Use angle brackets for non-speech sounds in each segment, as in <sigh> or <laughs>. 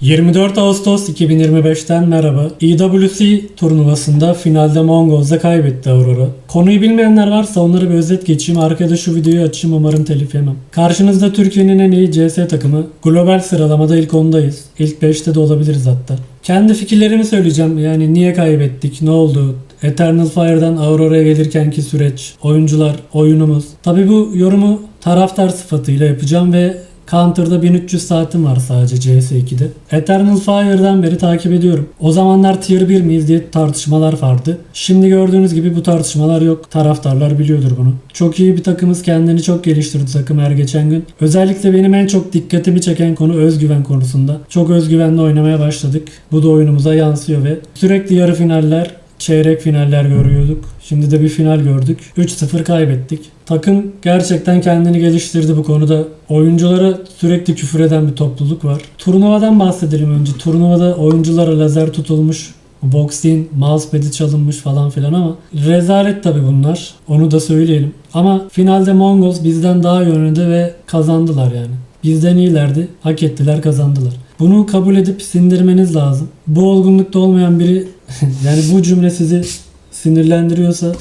24 Ağustos 2025'ten merhaba. EWC turnuvasında finalde Mongols'a kaybetti Aurora. Konuyu bilmeyenler varsa onlara bir özet geçeyim. Arkada şu videoyu açayım umarım telif yemem. Karşınızda Türkiye'nin en iyi CS takımı. Global sıralamada ilk 10'dayız. İlk 5'te de olabiliriz hatta. Kendi fikirlerimi söyleyeceğim. Yani niye kaybettik, ne oldu, Eternal Fire'dan Aurora'ya gelirkenki süreç, oyuncular, oyunumuz. Tabi bu yorumu taraftar sıfatıyla yapacağım ve Counter'da 1300 saatim var sadece CS2'de. Eternal Fire'dan beri takip ediyorum. O zamanlar tier 1 miyiz diye tartışmalar vardı. Şimdi gördüğünüz gibi bu tartışmalar yok. Taraftarlar biliyordur bunu. Çok iyi bir takımız kendini çok geliştirdi takım her geçen gün. Özellikle benim en çok dikkatimi çeken konu özgüven konusunda. Çok özgüvenli oynamaya başladık. Bu da oyunumuza yansıyor ve sürekli yarı finaller, çeyrek finaller görüyorduk. Şimdi de bir final gördük. 3-0 kaybettik. Takım gerçekten kendini geliştirdi bu konuda. Oyunculara sürekli küfür eden bir topluluk var. Turnuvadan bahsedelim önce. Turnuvada oyunculara lazer tutulmuş. Boxing, mousepad'i çalınmış falan filan ama rezalet tabi bunlar. Onu da söyleyelim. Ama finalde Mongols bizden daha iyi oynadı ve kazandılar yani. Bizden iyilerdi. Hak ettiler, kazandılar. Bunu kabul edip sindirmeniz lazım. Bu olgunlukta olmayan biri <laughs> yani bu cümle sizi sinirlendiriyorsa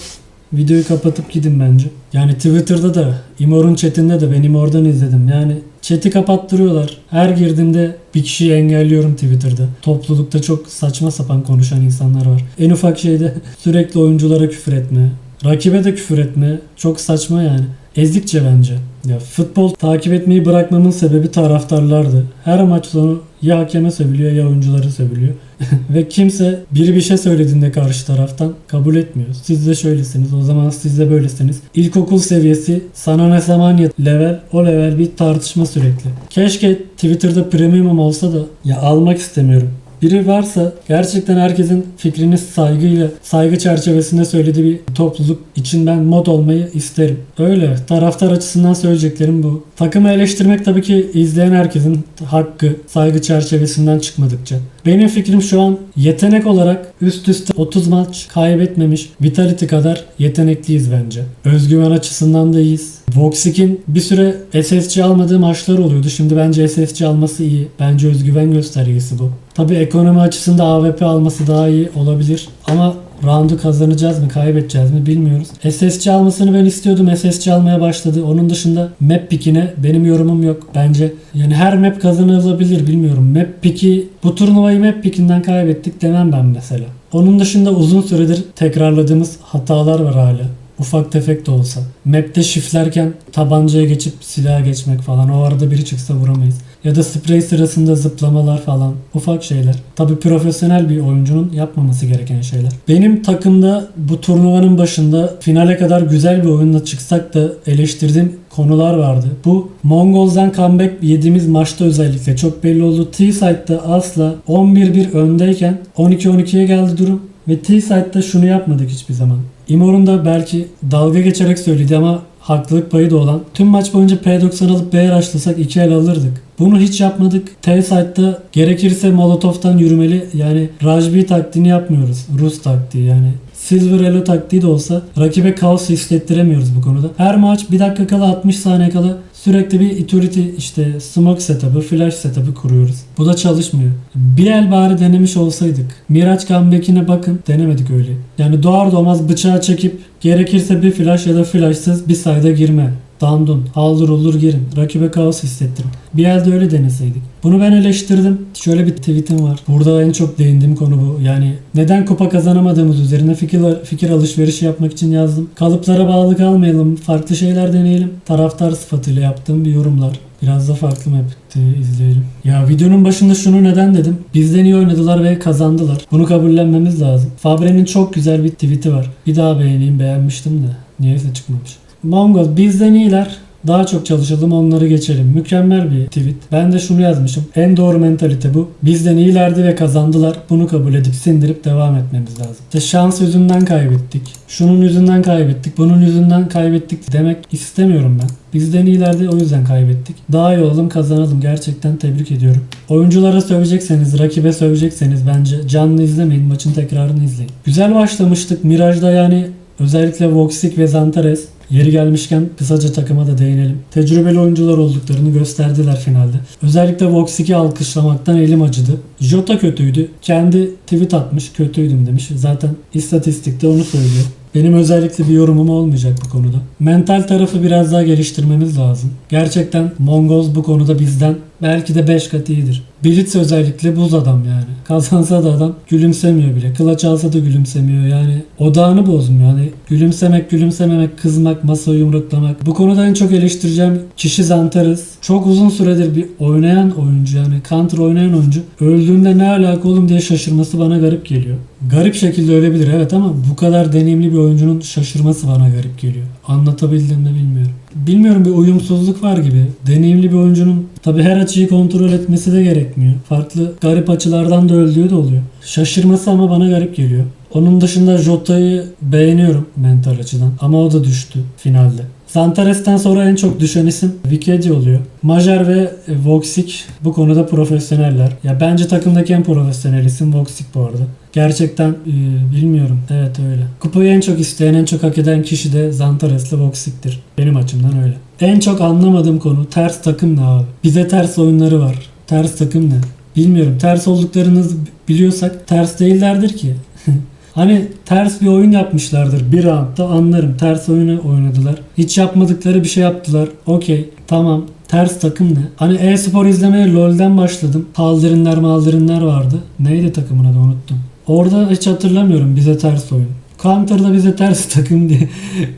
videoyu kapatıp gidin bence. Yani Twitter'da da İmor'un chatinde de ben İmor'dan izledim. Yani chat'i kapattırıyorlar. Her girdiğimde bir kişiyi engelliyorum Twitter'da. Toplulukta çok saçma sapan konuşan insanlar var. En ufak şeyde <laughs> sürekli oyunculara küfür etme. Rakibe de küfür etme. Çok saçma yani. Ezikçe bence. Ya futbol takip etmeyi bırakmamın sebebi taraftarlardı. Her maç sonu ya hakeme sövülüyor ya oyuncuları sövülüyor. <laughs> Ve kimse biri bir şey söylediğinde karşı taraftan kabul etmiyor. Siz de şöylesiniz o zaman siz de böylesiniz. İlkokul seviyesi sana ne zaman yet- level o level bir tartışma sürekli. Keşke Twitter'da premium olsa da ya almak istemiyorum. Biri varsa gerçekten herkesin fikrini saygıyla, saygı çerçevesinde söylediği bir topluluk için ben mod olmayı isterim. Öyle. Taraftar açısından söyleyeceklerim bu. Takımı eleştirmek tabii ki izleyen herkesin hakkı, saygı çerçevesinden çıkmadıkça. Benim fikrim şu an yetenek olarak üst üste 30 maç kaybetmemiş Vitality kadar yetenekliyiz bence. Özgüven açısından da iyiyiz. Voxic'in bir süre SSC almadığı maçlar oluyordu. Şimdi bence SSC alması iyi. Bence özgüven göstergesi bu. Tabi ekonomi açısında AWP alması daha iyi olabilir. Ama roundu kazanacağız mı kaybedeceğiz mi bilmiyoruz. SSC almasını ben istiyordum. SSC almaya başladı. Onun dışında map pickine benim yorumum yok. Bence yani her map kazanılabilir bilmiyorum. Map pick'i bu turnuvayı map pickinden kaybettik demem ben mesela. Onun dışında uzun süredir tekrarladığımız hatalar var hala. Ufak tefek de olsa. Map'te shiftlerken tabancaya geçip silaha geçmek falan. O arada biri çıksa vuramayız. Ya da sprey sırasında zıplamalar falan. Ufak şeyler. Tabi profesyonel bir oyuncunun yapmaması gereken şeyler. Benim takımda bu turnuvanın başında finale kadar güzel bir oyunla çıksak da eleştirdiğim konular vardı. Bu Mongols'dan comeback yediğimiz maçta özellikle çok belli oldu. T-Side'da asla 11-1 öndeyken 12-12'ye geldi durum. Ve T-Side'da şunu yapmadık hiçbir zaman. Imor'un da belki dalga geçerek söyledi ama haklılık payı da olan. Tüm maç boyunca P90 alıp B rushlasak 2 el alırdık. Bunu hiç yapmadık. T-Side'da gerekirse Molotov'tan yürümeli. Yani Rajbi taktiğini yapmıyoruz. Rus taktiği yani. Silver Elo taktiği de olsa rakibe kaos hissettiremiyoruz bu konuda. Her maç 1 dakika kala 60 saniye kala sürekli bir utility işte smoke setup'ı, flash setup'ı kuruyoruz. Bu da çalışmıyor. Bir el bari denemiş olsaydık. Miraç comeback'ine bakın denemedik öyle. Yani doğar doğmaz bıçağı çekip gerekirse bir flash ya da flashsız bir sayda girme. Dandun, haldır olur girin. Rakibe kaos hissettirin. Bir elde öyle deneseydik. Bunu ben eleştirdim. Şöyle bir tweetim var. Burada en çok değindiğim konu bu. Yani neden kupa kazanamadığımız üzerine fikir, fikir alışverişi yapmak için yazdım. Kalıplara bağlı kalmayalım. Farklı şeyler deneyelim. Taraftar sıfatıyla yaptığım bir yorumlar. Biraz da farklı map'ti izleyelim. Ya videonun başında şunu neden dedim. Bizden iyi oynadılar ve kazandılar. Bunu kabullenmemiz lazım. Fabre'nin çok güzel bir tweet'i var. Bir daha beğeneyim beğenmiştim de. Niyeyse çıkmamış. Mongol bizden iyiler. Daha çok çalışalım onları geçelim. Mükemmel bir tweet. Ben de şunu yazmışım. En doğru mentalite bu. Bizden iyilerdi ve kazandılar. Bunu kabul edip sindirip devam etmemiz lazım. İşte şans yüzünden kaybettik. Şunun yüzünden kaybettik. Bunun yüzünden kaybettik demek istemiyorum ben. Bizden iyilerdi o yüzden kaybettik. Daha iyi olalım kazanalım. Gerçekten tebrik ediyorum. Oyunculara sövecekseniz, rakibe sövecekseniz bence canlı izlemeyin. Maçın tekrarını izleyin. Güzel başlamıştık. Mirage'da yani Özellikle Voxic ve Zantares Yeri gelmişken kısaca takıma da değinelim. Tecrübeli oyuncular olduklarını gösterdiler finalde. Özellikle Vox 2 alkışlamaktan elim acıdı. Jota kötüydü. Kendi tweet atmış kötüydüm demiş. Zaten istatistikte onu söylüyor. Benim özellikle bir yorumum olmayacak bu konuda. Mental tarafı biraz daha geliştirmemiz lazım. Gerçekten Mongols bu konuda bizden belki de 5 kat iyidir. Blitz özellikle buz adam yani. Kazansa da adam gülümsemiyor bile. Kılaç alsa da gülümsemiyor yani. Odağını bozmuyor. Yani gülümsemek, gülümsememek, kızmak, masa yumruklamak. Bu konuda en çok eleştireceğim kişi Zantares. Çok uzun süredir bir oynayan oyuncu yani counter oynayan oyuncu öldüğünde ne alaka oğlum diye şaşırması bana garip geliyor. Garip şekilde ölebilir evet ama bu kadar deneyimli bir oyuncunun şaşırması bana garip geliyor. Anlatabildim mi bilmiyorum. Bilmiyorum bir uyumsuzluk var gibi. Deneyimli bir oyuncunun tabi her açıyı kontrol etmesi de gerekmiyor. Farklı garip açılardan da öldüğü de oluyor. Şaşırması ama bana garip geliyor. Onun dışında Jota'yı beğeniyorum mental açıdan ama o da düştü finalde. Santares'ten sonra en çok düşen isim Vikedi oluyor. Majer ve Voxic bu konuda profesyoneller. Ya bence takımdaki en profesyonel isim Voxic bu arada. Gerçekten e, bilmiyorum. Evet öyle. Kupayı en çok isteyen, en çok hak eden kişi de Zantares'le Voxic'tir. Benim açımdan öyle. En çok anlamadığım konu ters takım ne abi? Bize ters oyunları var. Ters takım ne? Bilmiyorum. Ters olduklarını biliyorsak ters değillerdir ki. <laughs> Hani ters bir oyun yapmışlardır. Bir roundda anlarım. Ters oyunu oynadılar. Hiç yapmadıkları bir şey yaptılar. Okey. Tamam. Ters takım ne? Hani e-spor izlemeye LoL'den başladım. Kaldırınlar maldırınlar vardı. Neydi takımın adı unuttum. Orada hiç hatırlamıyorum bize ters oyun. Counter'da bize ters <laughs> takım diye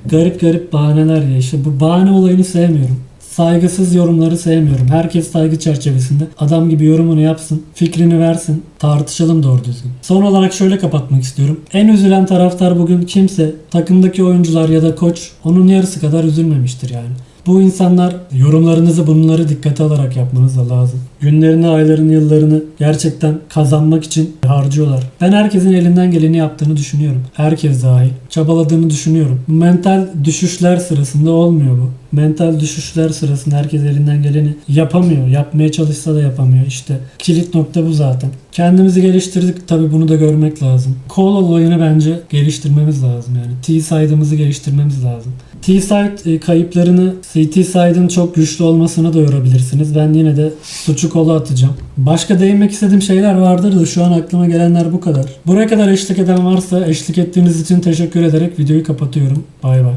garip garip bahaneler ya. İşte bu bahane olayını sevmiyorum. Saygısız yorumları sevmiyorum. Herkes saygı çerçevesinde adam gibi yorumunu yapsın, fikrini versin, tartışalım doğru düzgün. Son olarak şöyle kapatmak istiyorum. En üzülen taraftar bugün kimse, takımdaki oyuncular ya da koç onun yarısı kadar üzülmemiştir yani. Bu insanlar yorumlarınızı bunları dikkate alarak yapmanız da lazım. Günlerini, aylarını, yıllarını gerçekten kazanmak için harcıyorlar. Ben herkesin elinden geleni yaptığını düşünüyorum. Herkes dahil. Çabaladığını düşünüyorum. Mental düşüşler sırasında olmuyor bu. Mental düşüşler sırasında herkes elinden geleni yapamıyor. Yapmaya çalışsa da yapamıyor. İşte kilit nokta bu zaten. Kendimizi geliştirdik tabi bunu da görmek lazım. Call olayını bence geliştirmemiz lazım yani. T-side'ımızı geliştirmemiz lazım. T-side e, kayıplarını CT side'ın çok güçlü olmasına da yorabilirsiniz. Ben yine de suçu kola atacağım. Başka değinmek istediğim şeyler vardır da şu an aklıma gelenler bu kadar. Buraya kadar eşlik eden varsa eşlik ettiğiniz için teşekkür ederek videoyu kapatıyorum. Bay bay.